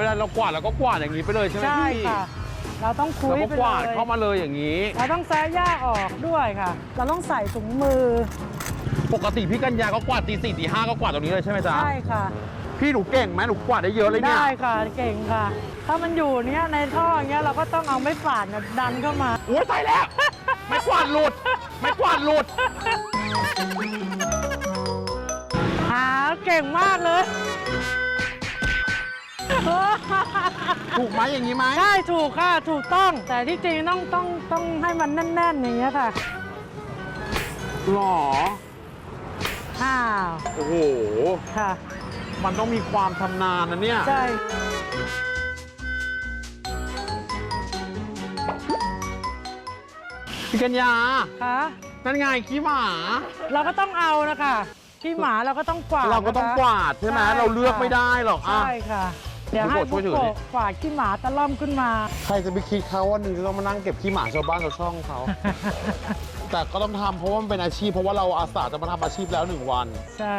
เวลาเรากวาดเราก็กวาดอย่างนี้ไปเลยใช่ไหมใช่พี่ค่ะ เราต้องคุเรายก็ไปกวาดเลยเข้ามาเลยอย่างนี้ เราต้องแซะหญ้าออกด้วยค่ะ เราต้องใส่ถุงมือปกติพี่กัญญาก็กวาดตีสี่ตีห้าก็กวาดตรงนี้เลยใช่ไหมจ๊ะ ใช่ค่ะ พี่หนูเก่งไหมหนูกวาดได้เยอะเลยเนี่ย ได้ค่ะเก่งค่ะ ถ้ามันอยู่เนี้ยในท่ออย่างเงี้ยเราก็ต้องเอาไม้ฝาดเนี่ยดันเข้ามา โอ้ยตายแล้ว ไม่กวาดหลุด ไม่กวาดหลุด หาเก่งมากเลย ถูกไหมอย่างนี้ไหมใช่ถูกค่ะถูกต้อง แต่ที่จริงต้องต้องต้องให้มันแน่นๆอย่างเงี้ยค่ะหรออ้าวโอ้โห ค่ะ มันต้องมีความชำนาญนะเนี่ย ใช่พี่กัญญา ค่ะ นั่นไงขี้หมา เราก็ต้องเอานะคะที่หมาเราก็ต้องกวาดเราก็ต้องนะคะกวาดใช่ไหมใช่เราเลือกค่ะไม่ได้หรอกอะใช่ค่ะ เดี๋ยวให้พี่ผู้โปรดช่วยถือโกดิกวาดขี้หมาตะล่อมขึ้นมา ใครจะไปคิดเขาวันหนึ่งที่เรามานั่งเก็บขี้หมาชาวบ้านชาวช่องเขา แต่ก็ต้องทำเพราะว่ามันเป็นอาชีพเพราะว่าเราอาสาจะมาทำอาชีพแล้วหนึ่งวัน ใช่